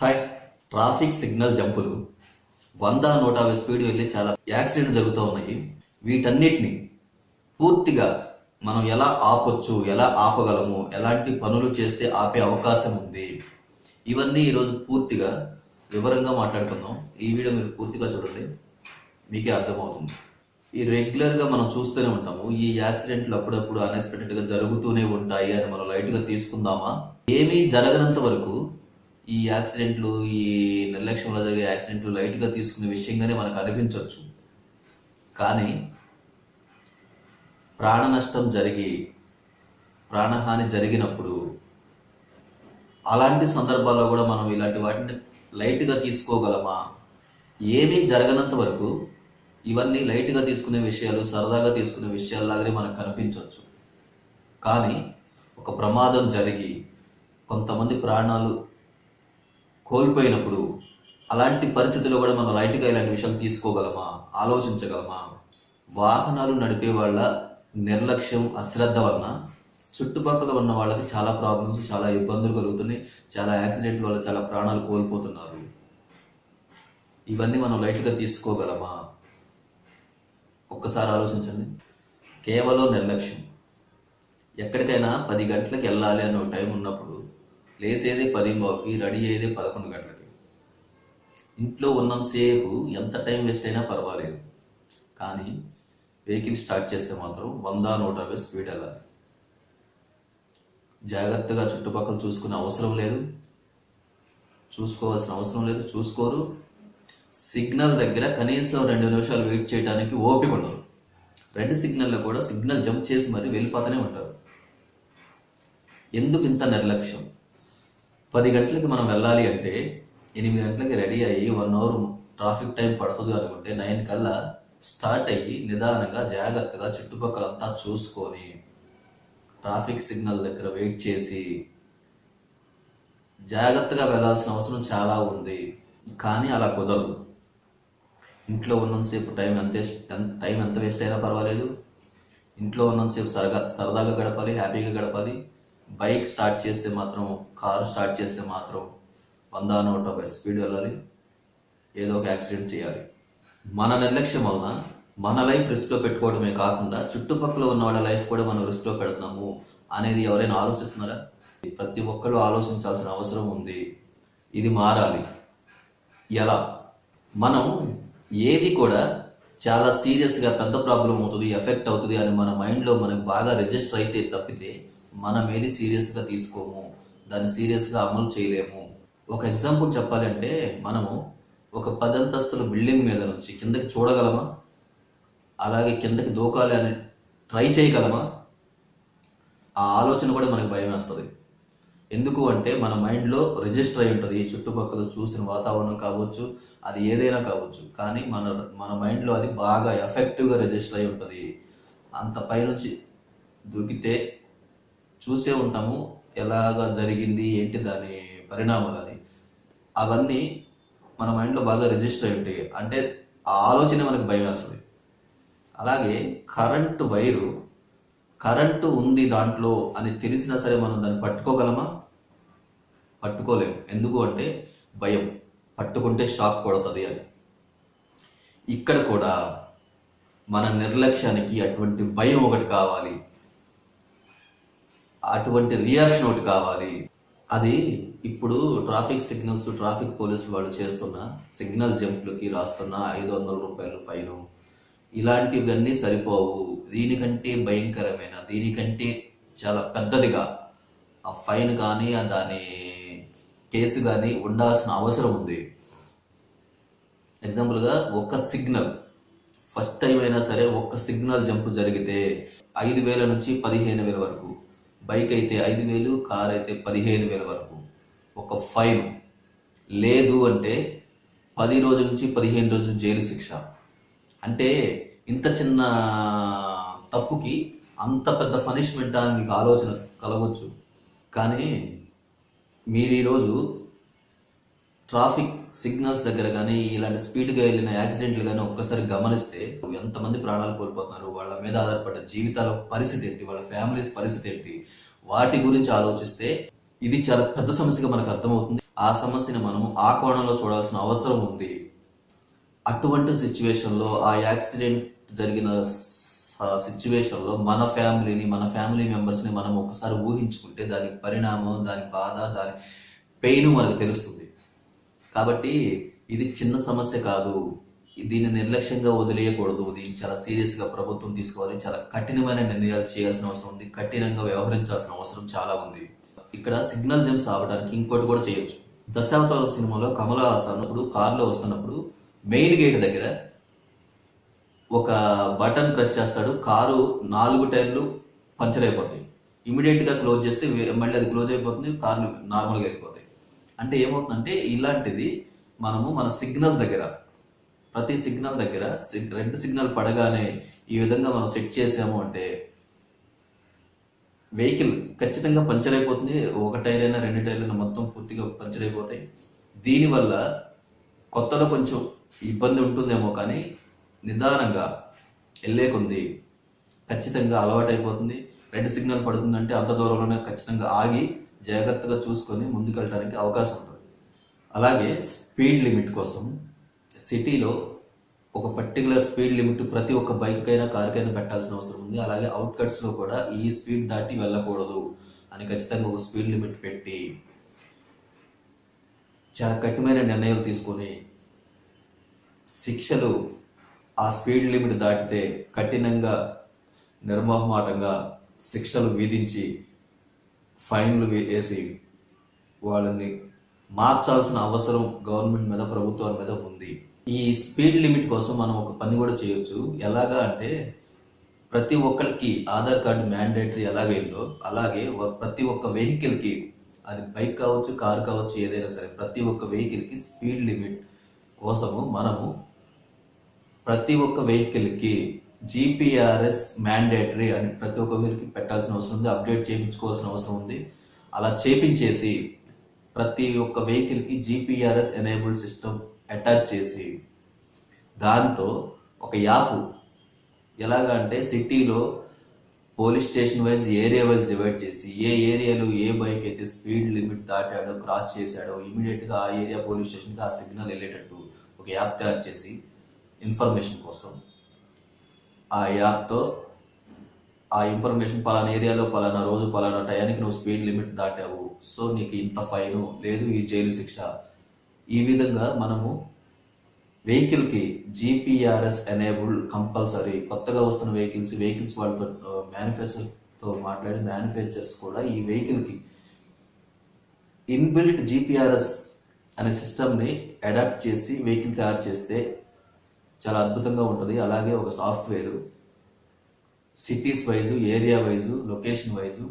Hi traffic signal జంపులు. వంద నూట యాభై స్పీడ్ వెళ్ళి చాలా యాక్సిడెంట్ జరుగుతూ ఉన్నాయి. వీటన్నిటిని పూర్తిగా మనం ఎలా ఆపొచ్చు ఎలా ఆపగలము ఎలాంటి పనులు చేస్తే ఆపే అవకాశం ఉంది? ఇవన్నీ ఈరోజు పూర్తిగా వివరంగా మాట్లాడుకుందాం. ఈ వీడియో మీరు పూర్తిగా చూడండి. మీకే అర్థమవుతుంది. ఈ రెగ్యులర్గా మనం చూస్తూనే ఉంటాము. ఈ యాక్సిడెంట్లు అప్పుడప్పుడు అన్ఎక్స్పెక్టెడ్గా జరుగుతూనే ఉంటాయి అని మనం లైట్గా తీసుకుందామా? ఏమీ జరగనంత వరకు ఈ యాక్సిడెంట్లు ఈ నిర్లక్ష్యంలో జరిగే యాక్సిడెంట్లు లైట్గా తీసుకునే విషయంగానే మనకు అనిపించవచ్చు. కానీ ప్రాణ నష్టం జరిగి ప్రాణహాని జరిగినప్పుడు అలాంటి సందర్భాల్లో కూడా మనం ఇలాంటి వాటిని లైట్గా తీసుకోగలమా? ఏమీ జరగనంత వరకు ఇవన్నీ లైట్గా తీసుకునే విషయాలు సరదాగా తీసుకునే విషయాల్లాగానే మనకు కనిపించవచ్చు. కానీ ఒక ప్రమాదం జరిగి కొంతమంది ప్రాణాలు కోల్పోయినప్పుడు అలాంటి పరిస్థితుల్లో కూడా మనం లైట్గా ఇలాంటి విషయాలు తీసుకోగలమా? ఆలోచించగలమా? వాహనాలు నడిపే వాళ్ళ నిర్లక్ష్యం అశ్రద్ధ వలన చుట్టుపక్కల ఉన్న వాళ్ళకి చాలా ప్రాబ్లమ్స్ చాలా ఇబ్బందులు కలుగుతున్నాయి చాలా యాక్సిడెంట్ వల్ల చాలా ప్రాణాలు కోల్పోతున్నారు. ఇవన్నీ మనం లైట్గా తీసుకోగలమా? ఒక్కసారి ఆలోచించండి. కేవలం నిర్లక్ష్యం. ఎక్కడికైనా పది గంటలకు వెళ్ళాలి అనే టైం ఉన్నప్పుడు లేసేదే పది రెడీ అయ్యేదే పదకొండు గంటలకి. ఇంట్లో ఉన్నంతసేపు ఎంత టైం వేస్ట్ అయినా పర్వాలేదు. కానీ వెహికల్ స్టార్ట్ చేస్తే మాత్రం వంద నూట యాభై స్పీడ్ వెళ్ళాలి. జాగ్రత్తగా చుట్టుపక్కల చూసుకునే అవసరం లేదు. చూసుకోవాల్సిన అవసరం లేదు. చూసుకోరు. సిగ్నల్ దగ్గర కనీసం రెండు నిమిషాలు వెయిట్ చేయడానికి ఓపిక ఉండదు. రెడ్ సిగ్నల్లో కూడా సిగ్నల్ జంప్ చేసి మరి వెళ్ళిపోతూనే ఉంటారు. ఎందుకు ఇంత నిర్లక్ష్యం? పది గంటలకి మనం వెళ్ళాలి అంటే ఎనిమిది గంటలకి రెడీ అయ్యి వన్ అవర్ ట్రాఫిక్ టైం పడుతుంది అనుకుంటే నైన్ కల్లా స్టార్ట్ అయ్యి నిదానంగా జాగ్రత్తగా చుట్టుపక్కలంతా చూసుకొని ట్రాఫిక్ సిగ్నల్ దగ్గర వెయిట్ చేసి జాగ్రత్తగా వెళ్ళాల్సిన అవసరం చాలా ఉంది కానీ అలా కుదరదు. ఇంట్లో ఉన్నంతసేపు టైం ఎంత టైం ఎంత వేస్ట్ అయినా పర్వాలేదు. ఇంట్లో ఉన్నంతసేపు సరగా సరదాగా గడపాలి హ్యాపీగా గడపాలి. బైక్ స్టార్ట్ చేస్తే మాత్రం కారు స్టార్ట్ చేస్తే మాత్రం వంద నూట యాభై స్పీడ్ వెళ్ళాలి. ఏదో ఒక యాక్సిడెంట్ చేయాలి. మన నిర్లక్ష్యం వలన మన లైఫ్ రిస్క్లో పెట్టుకోవడమే కాకుండా చుట్టుపక్కల ఉన్న వాళ్ళ లైఫ్ కూడా మనం రిస్క్లో పెడుతున్నాము అనేది ఎవరైనా ఆలోచిస్తున్నారా? ప్రతి ఒక్కరు ఆలోచించాల్సిన అవసరం ఉంది. ఇది మారాలి. ఎలా? మనం ఏది కూడా చాలా సీరియస్గా పెద్ద ప్రాబ్లం అవుతుంది ఎఫెక్ట్ అవుతుంది అని మన మైండ్లో మనకు బాగా రిజిస్టర్ అయితే తప్పితే మనం ఏది సీరియస్గా తీసుకోము దాన్ని సీరియస్గా అమలు చేయలేము. ఒక ఎగ్జాంపుల్ చెప్పాలంటే మనము ఒక పదంతస్తుల బిల్డింగ్ మీద నుంచి కిందకి చూడగలమా? అలాగే కిందకి దూకాలి అని ట్రై చేయగలమా? ఆ ఆలోచన కూడా మనకు భయం వేస్తుంది. ఎందుకు అంటే మన మైండ్లో రిజిస్టర్ అయి ఉంటుంది. ఈ చుట్టుపక్కల చూసిన వాతావరణం కావచ్చు అది ఏదైనా కావచ్చు. కానీ మన మన మైండ్లో అది బాగా ఎఫెక్టివ్గా రిజిస్టర్ అయి ఉంటుంది. అంత పైనుంచి దూకితే చూసే ఉంటాము. ఎలాగ జరిగింది ఏంటి దాని పరిణామాలని. అవన్నీ మన మైండ్లో బాగా రిజిస్టర్ అయి ఉంటాయి. అంటే ఆ ఆలోచన మనకు భయం వేస్తుంది. అలాగే కరెంటు వైరు కరెంటు ఉంది దాంట్లో అని తెలిసినా సరే మనం దాన్ని పట్టుకోగలమా? పట్టుకోలేము. ఎందుకు అంటే భయం. పట్టుకుంటే షాక్ కొడుతుంది అని. ఇక్కడ కూడా మన నిర్లక్ష్యానికి అటువంటి భయం ఒకటి కావాలి. అటువంటి రియాక్షన్ ఒకటి కావాలి. అది ఇప్పుడు ట్రాఫిక్ సిగ్నల్స్ ట్రాఫిక్ పోలీసులు వాళ్ళు చేస్తున్న సిగ్నల్ జంప్లకి రాస్తున్న ఐదు వందల రూపాయలు ఫైను ఇలాంటివన్నీ సరిపోవు. దీనికంటే భయంకరమైన దీనికంటే చాలా పెద్దదిగా ఆ ఫైన్ కానీ ఆ దాని కేసు కానీ ఉండాల్సిన అవసరం ఉంది. ఎగ్జాంపుల్గా ఒక సిగ్నల్ ఫస్ట్ టైం అయినా సరే ఒక్క సిగ్నల్ జంప్ జరిగితే ఐదు వేల నుంచి పదిహేను వేల వరకు. బైక్ అయితే ఐదు వేలు కార్ అయితే పదిహేను వేల వరకు. ఒక ఫైన్. లేదు అంటే పది రోజుల నుంచి పదిహేను రోజులు జైలు శిక్ష. అంటే ఇంత చిన్న తప్పుకి అంత పెద్ద పనిష్మెంట్ అని మీకు ఆలోచన కలగవచ్చు కానీ మీరు ఈరోజు ట్రాఫిక్ సిగ్నల్స్ దగ్గర కానీ ఇలాంటి స్పీడ్గా వెళ్ళిన యాక్సిడెంట్లు కానీ ఒక్కసారి గమనిస్తే ఎంతమంది ప్రాణాలు కోల్పోతున్నారు వాళ్ళ మీద ఆధారపడ్డ జీవితాల పరిస్థితి ఏంటి వాళ్ళ ఫ్యామిలీస్ పరిస్థితి ఏంటి వాటి గురించి ఆలోచిస్తే ఇది చాలా పెద్ద సమస్యగా మనకు అర్థమవుతుంది. ఆ సమస్యని మనం ఆ కోణంలో చూడాల్సిన అవసరం ఉంది. అటువంటి సిచ్యువేషన్లో ఆ యాక్సిడెంట్ జరిగిన సిచ్యువేషన్లో మన ఫ్యామిలీని మన ఫ్యామిలీ మెంబర్స్ని మనం ఒకసారి ఊహించుకుంటే దాని పరిణామం దాని బాధ దాని పెయిన్ మనకు తెలుస్తుంది. కాబట్టి ఇది చిన్న సమస్య కాదు. దీన్ని నిర్లక్ష్యంగా వదిలేయకూడదు. దీన్ని చాలా సీరియస్గా ప్రభుత్వం తీసుకోవాలి. చాలా కఠినమైన నిర్ణయాలు చేయాల్సిన అవసరం ఉంది. కఠినంగా వ్యవహరించాల్సిన అవసరం చాలా ఉంది. ఇక్కడ సిగ్నల్ జంప్స్ ఆవడానికి ఇంకోటి కూడా చేయొచ్చు. దశావతారం సినిమాలో కమల వస్తున్నప్పుడు కారులో వస్తున్నప్పుడు మెయిన్ గేట్ దగ్గర ఒక బటన్ ప్రెస్ చేస్తాడు. కారు నాలుగు టైర్లు పంచర్ అయిపోతాయి. ఇమీడియట్గా క్లోజ్ చేస్తే మళ్ళీ అది క్లోజ్ అయిపోతుంది. కార్లు నార్మల్గా అయిపోతాయి అంటే ఏమవుతుందంటే ఇలాంటిది మనము మన సిగ్నల్ దగ్గర ప్రతి సిగ్నల్ దగ్గర సిగ్- రెడ్ సిగ్నల్ పడగానే ఈ విధంగా మనం సెట్ చేసాము అంటే వెహికల్ ఖచ్చితంగా పంచర్ అయిపోతుంది. ఒక టైర్ అయినా రెండు టైర్లైనా మొత్తం పూర్తిగా పంచర్ అయిపోతాయి. దీనివల్ల కొత్తలో కొంచెం ఇబ్బంది ఉంటుందేమో కానీ నిదానంగా వెళ్ళే కొంది ఖచ్చితంగా అలవాటు అయిపోతుంది రెడ్ సిగ్నల్ పడుతుందంటే అంత దూరంలోనే ఖచ్చితంగా ఆగి జాగ్రత్తగా చూసుకొని ముందుకెళ్ళడానికి అవకాశం ఉంటుంది. అలాగే స్పీడ్ లిమిట్ కోసం సిటీలో ఒక పర్టికులర్ స్పీడ్ లిమిట్ ప్రతి ఒక్క బైక్కైనా కార్కైనా పెట్టాల్సిన అవసరం ఉంది. అలాగే అవుట్కట్స్లో కూడా ఈ స్పీడ్ దాటి వెళ్ళకూడదు అని ఖచ్చితంగా ఒక స్పీడ్ లిమిట్ పెట్టి చాలా కఠినమైన నిర్ణయాలు తీసుకొని శిక్షలు ఆ స్పీడ్ లిమిట్ దాటితే కఠినంగా నిర్మోహమాటంగా శిక్షలు విధించి ఫైన్లు వేసి వాళ్ళని మార్చాల్సిన అవసరం గవర్నమెంట్ మీద ప్రభుత్వం మీద ఉంది. ఈ స్పీడ్ లిమిట్ కోసం మనం ఒక పని కూడా చేయొచ్చు. ఎలాగా అంటే ప్రతి ఒక్కరికి ఆధార్ కార్డు మ్యాండేటరీ ఎలాగైందో అలాగే ప్రతి ఒక్క వెహికల్కి అది బైక్ కావచ్చు కార్ కావచ్చు ఏదైనా సరే ప్రతి ఒక్క వెహికల్కి స్పీడ్ లిమిట్ కోసము మనము ప్రతి ఒక్క వెహికల్కి జీపీఆర్ఎస్ మ్యాండేటరీ అని ప్రతి ఒక్క వీరికి పెట్టాల్సిన అవసరం ఉంది అప్డేట్ చేయించుకోవాల్సిన అవసరం ఉంది. అలా చేపించేసి ప్రతి ఒక్క వెహికల్కి జీపీఆర్ఎస్ ఎనేబుల్ సిస్టమ్ అటాచ్ చేసి దాంతో ఒక యాప్ ఎలాగా అంటే సిటీలో police station wise area wise divide చేసి ఏ ఏరియాలో ఏ బైక్ అయితే స్పీడ్ లిమిట్ దాటాడో క్రాస్ చేశాడో ఇమీడియట్గా ఆ ఏరియా పోలీస్ స్టేషన్కి ఆ సిగ్నల్ వెళ్ళేటట్టు ఒక యాప్ తయారు చేసి ఇన్ఫర్మేషన్ కోసం ఆ యాప్తో ఆ ఇన్ఫర్మేషన్ పలానా ఏరియాలో పలానా రోజు పలానా టయానికి నువ్వు స్పీడ్ లిమిట్ దాటావు. సో నీకు ఇంత ఫైను లేదు ఈ జైలు శిక్ష. ఈ విధంగా మనము వెహికల్కి జీపీఆర్ఎస్ ఎనేబుల్ కంపల్సరీ కొత్తగా వస్తున్న వెహికల్స్ వెహికల్స్ వాళ్ళతో మ్యానుఫ్యాక్చర్తో మాట్లాడి మ్యానుఫ్యాక్చర్స్ కూడా ఈ వెహికల్కి ఇన్బిల్ట్ జీపీఆర్ఎస్ అనే సిస్టమ్ని అడాప్ట్ చేసి వెహికల్ తయారు చేస్తే చాలా అద్భుతంగా ఉంటుంది. అలాగే ఒక software. Cities wise area wise location wise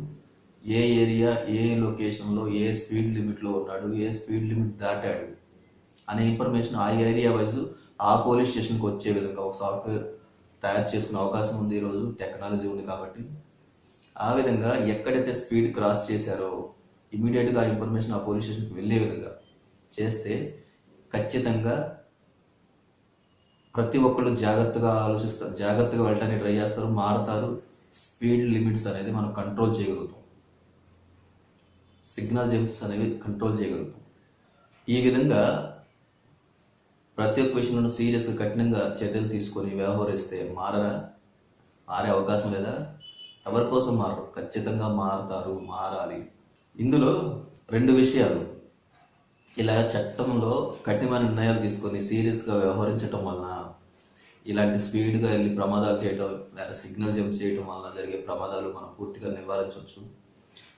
ఏ ఏరియా ఏ లొకేషన్లో ఏ స్పీడ్ లిమిట్లో ఉన్నాడు ఏ స్పీడ్ లిమిట్ దాటాడు అనే ఇన్ఫర్మేషన్ ఆ ఏరియా వైజు ఆ పోలీస్ స్టేషన్కి వచ్చే విధంగా ఒక సాఫ్ట్వేర్ తయారు చేసుకునే అవకాశం ఉంది ఈరోజు. టెక్నాలజీ ఉంది కాబట్టి. ఆ విధంగా ఎక్కడైతే స్పీడ్ క్రాస్ చేశారో ఇమీడియట్గా ఆ ఇన్ఫర్మేషన్ ఆ పోలీస్ స్టేషన్కి వెళ్ళే విధంగా చేస్తే ఖచ్చితంగా ప్రతి ఒక్కళ్ళు జాగ్రత్తగా ఆలోచిస్తారు జాగ్రత్తగా వెళ్ళడానికి ట్రై చేస్తారు మారుతారు. స్పీడ్ లిమిట్స్ అనేది మనం కంట్రోల్ చేయగలుగుతాం. సిగ్నల్ జంప్స్ అనేవి కంట్రోల్ చేయగలుగుతాం. ఈ విధంగా ప్రతి ఒక్క విషయంలో సీరియస్గా కఠినంగా చర్యలు తీసుకొని వ్యవహరిస్తే మారరా? మారే అవకాశం లేదా? ఎవరి కోసం మారరు? ఖచ్చితంగా మారుతారు మారాలి. ఇందులో రెండు విషయాలు. ఇలా చట్టంలో కఠినమైన నిర్ణయాలు తీసుకొని సీరియస్గా వ్యవహరించటం వలన ఇలాంటి స్పీడ్గా వెళ్ళి ప్రమాదాలు చేయడం లేదా సిగ్నల్ జంప్ చేయడం వలన జరిగే ప్రమాదాలు మనం పూర్తిగా నివారించవచ్చు.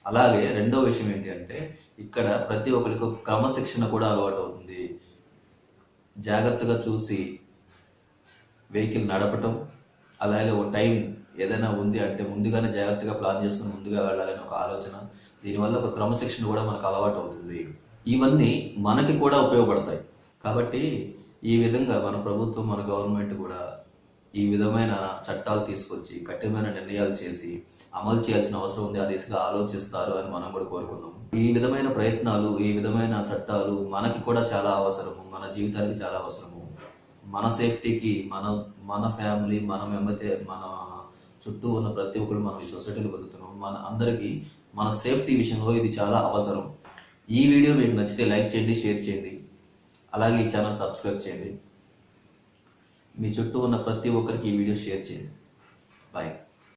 అలాగే రెండో విషయం ఏంటి అంటే ఇక్కడ ప్రతి ఒక్కరికి క్రమశిక్షణ కూడా అలవాటు అవుతుంది. జాగ్రత్తగా చూసి వెహికల్ నడపటం అలాగే ఒక టైం ఏదైనా ఉంది అంటే ముందుగానే జాగ్రత్తగా ప్లాన్ చేసుకుని ముందుగా వెళ్ళాలని ఒక ఆలోచన దీనివల్ల ఒక క్రమశిక్షణ కూడా మనకు అలవాటు అవుతుంది. ఇవన్నీ మనకి కూడా ఉపయోగపడతాయి. కాబట్టి ఈ విధంగా మన ప్రభుత్వం మన గవర్నమెంట్ కూడా ఈ విధమైన చట్టాలు తీసుకొచ్చి కఠినమైన నిర్ణయాలు చేసి అమలు చేయాల్సిన అవసరం ఉంది. ఆ దిశగా ఆలోచిస్తారు అని మనం కూడా కోరుకుందాం. ఈ విధమైన ప్రయత్నాలు ఈ విధమైన చట్టాలు మనకి కూడా చాలా అవసరము. మన జీవితానికి చాలా అవసరము. మన సేఫ్టీకి మన మన ఫ్యామిలీ మనం ఏమైతే మన చుట్టూ ఉన్న ప్రతి ఒక్కరు మనం ఈ సొసైటీలో బతుకుతున్నాం. మన అందరికీ మన సేఫ్టీ విషయంలో ఇది చాలా అవసరం. ఈ వీడియో మీకు నచ్చితే లైక్ చేయండి షేర్ చేయండి. అలాగే ఈ ఛానల్ సబ్స్క్రైబ్ చేయండి. మీ చుట్టూ ఉన్న ప్రతి ఒక్కరికి ఈ వీడియో షేర్ చేయండి. బాయ్